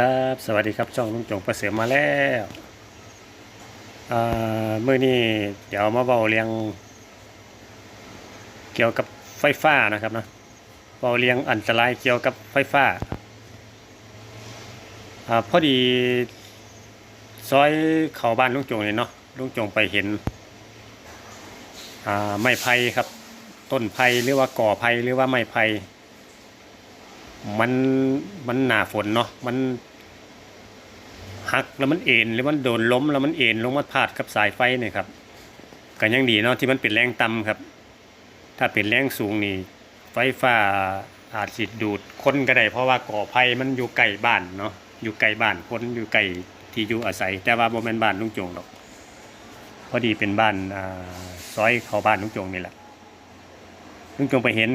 ครับสวัสดีครับช่องลุงจงประเสริฐมาแล้วเมื่อนี้เดี๋ยวมาเบาเรียง เกี่ยวกับไฟฟ้านะครับนะเบาเรียงอันตรายเกี่ยวกับไฟฟ้าอพอดีซอยเขาบ้านลุงจงเนี่ยเนาะลุงจงไปเห็นไม้ไผ่ครับ ต้นไผ่หรือว่าก่อไผ่หรือว่าไม้ไผ่ มันมันหนาฝนเนาะมันหักแล้วมันเอ็นหรือมันโดนล้มแล้วมันเอ็นลงมาพาดกับสายไฟเนี่ยครับก็ยังดีเนาะที่มันเป็นแรงต่ำครับ ถ้าเป็นแรงสูงนี่ไฟฟ้าอาจสิดูดคนก็ได้เพราะว่าก่อไผ่มันอยู่ไกลบ้านเนาะอยู่ไกลบ้านคนอยู่ไกลที่อยู่อาศัย แต่ว่าบ่แม่นบ้านลุงจงหรอกพอดีเป็นบ้านซอยเขาบ้านลุงจงนี่แหละลุงจงไปเห็น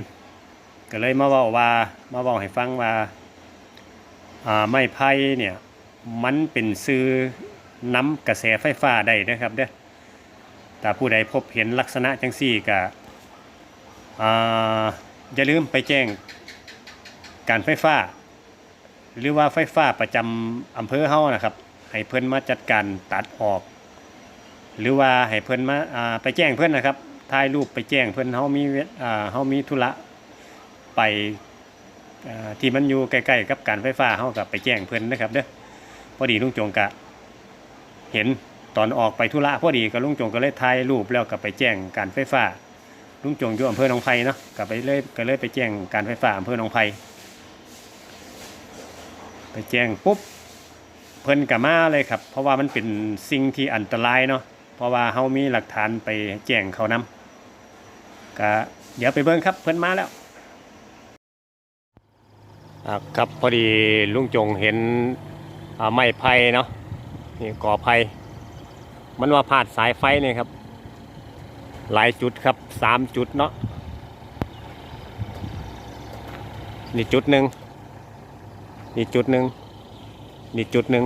ก็เลยมาเว่าว่ามาเว่าให้ฟังว่าไม้ไผ่เนี่ยมันเป็นซื้อน้ำกระแสไฟฟ้าได้นะครับเด้อแต่ผู้ใดพบเห็นลักษณะจังซี่ก็อย่าลืมไปแจ้งการไฟฟ้า หรือว่าไฟฟ้าประจำอำเภอเฮานะครับ ให้เพิ่อนมาจัดการตัดออก หรือว่าให้เพิ่อนมาไปแจ้งเพิ่อนนะครับถ่ายรูปไปแจ้งเพิ่อนเฮามีเวอ่าเฮามีธุระ ไปที่มันอยู่ใกล้ๆกับการไฟฟ้าเฮากับไปแจ้งเพิ่อนนะครับเด้อพอดีลุงจงกะ เห็นตอนออกไปธุระพอดีก็ลุงจงก็เลยถ่ายรูปแล้วก็ไปแจ้งการไฟฟ้าลุงจงอยู่อำเภอหนองไผ่เนาะก็ไปเลยก็เลยไปแจ้งการไฟฟ้าอำเภอหนองไผ่ไปแจ้งปุ๊บเพิ่นก็มาเลยครับ เพราะว่ามันเป็นสิ่งที่อันตรายเนาะเพราะว่าเฮามีหลักฐานไปแจ้งเขานํก็เดี๋ยวไปเบิ่งครับเพิ่นมาแล้ว ครับพอดีลุงจงเห็นไม้ไผ่เนาะนี่ก่อไผ่มันว่าพาดสายไฟเนี่ยครับ หลายจุดครับสามจุดเนาะนี่จุดหนึ่งนี่จุดหนึ่งนี่จุดหนึ่ง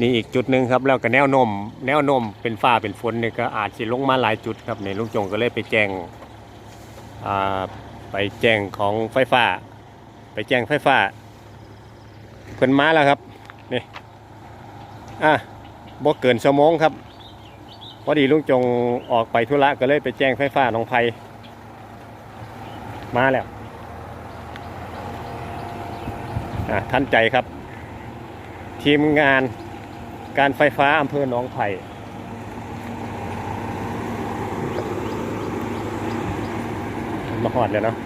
นี่อีกจุดหนึ่งครับแล้วก็แนวโนมแนวโนมเป็นฝ้าเป็นฝนเนี่ยก็อาจจะลงมาหลายจุดครับในลุงจงก็เลยไปแจ้งไปแจ้งของไฟฟ้า ไปแจ้งไฟฟ้าเพิ่นมาแล้วครับนี่อะบ่เกินชั่วโมงครับพอดีลุงจงออกไปธุระก็เลยไปแจ้งไฟฟ้าหนองไผ่มาแล้วอะท่านใจครับ ทีมงานการไฟฟ้าอำเภอหนองไผ่มาหอดเลยเนาะ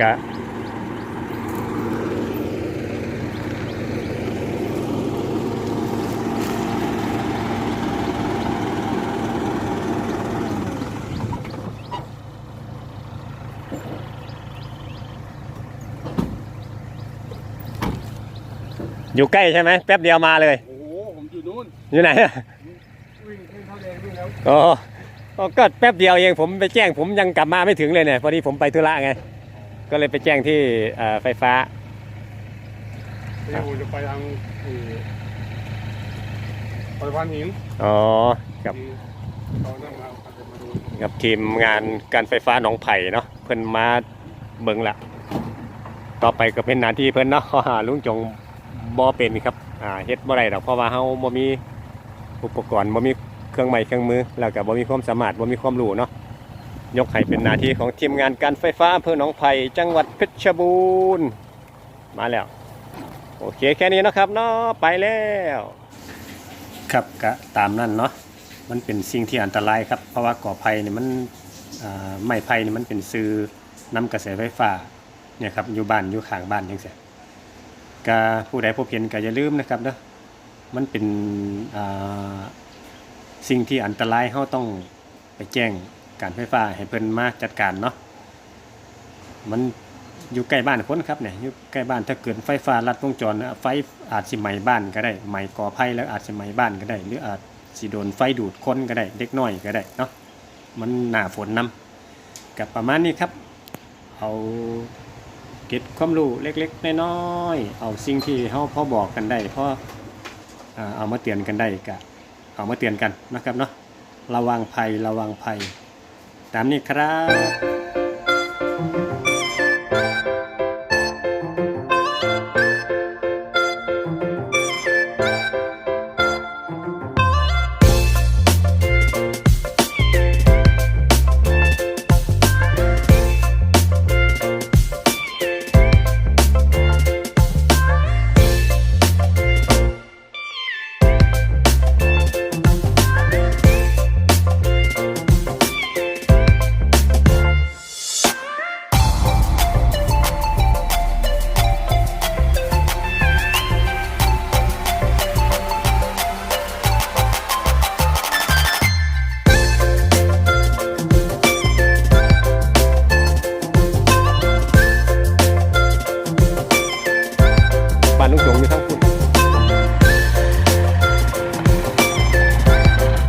กะอยู่ใกล้ใช่ไหมแป๊บเดียวมาเลย โอ้โห ผมอยู่นู่น อยู่ไหนอะวิ่งขึ้นเขาแดงด้วยแล้วอ๋ออ๋อ ก็แป๊บเดียวเองผมไปแจ้งผมยังกลับมาไม่ถึงเลยเนี่ยพอดีผมไปธุระไง ก็เลยไปแจ้งที่เอ่อไฟฟ้าเดี๋ยวผมจะไปทางเอ่อไปพันหินอ๋อครับที่เขานั่งมาอาจจะมาดูกับทีมงานการไฟฟ้าหนองไผ่เนาะเพิ่นมาเบิ่งละต่อไปก็เป็นหน้าที่เพิ่นเนาะเพราะว่าลุงจงบ่เป็นครับอ่าเฮ็ดบ่ได้ดอกเพราะว่าเฮาบ่มีอุปกรณ์บ่มี เครื่องไม้เครื่องมือแล้วก็บ่มีความสามารถบ่มีความรู้เนาะยกให้เป็นหน้าที่ของทีมงานการไฟฟ้าอำเภอหนองไผ่จังหวัดเพชรบูรณ์มาแล้ว โอเคแค่นี้นะครับเนาะไปแล้ว ครับก็ตามนั้นเนาะมันเป็นสิ่งที่อันตรายครับ เพราะว่าก่อไผ่เนี่ยมันไม้ไผ่เนี่ยมันเป็นซื้อนำกระแสไฟฟ้าเนี่ยครับอยู่บ้านอยู่ข้างบ้านจังซี่ก็ผู้ใดพบเห็นก็อย่าลืมนะครับเด้อมันเป็นอ่า สิ่งที่อันตรายเฮาต้องไปแจ้งการไฟฟ้าให้เพิ่นมาจัดการเนาะมันอยู่ใกล้บ้านคนครับเนี่ยอยู่ใกล้บ้านถ้าเกิดไฟฟ้าลัดวงจรนะไฟอาจสิไหม้บ้านก็ได้ไหม้ก่อไผ่แล้วอาจสิไหม้บ้านก็ได้ หรืออาจสิโดนไฟดูดคนก็ได้ เด็กน้อยก็ได้เนาะมันหนาฝนนํกับประมาณนี้ครับ เอาเก็บความรู้เล็กๆน้อยๆเอาสิ่งที่เฮาพ่อบอกกันได้พออ่าเอามาเตือนกันได้ก็ เอามาเตือนกันนะครับเนาะระวังภัยระวังภัย ตามนี้ครับ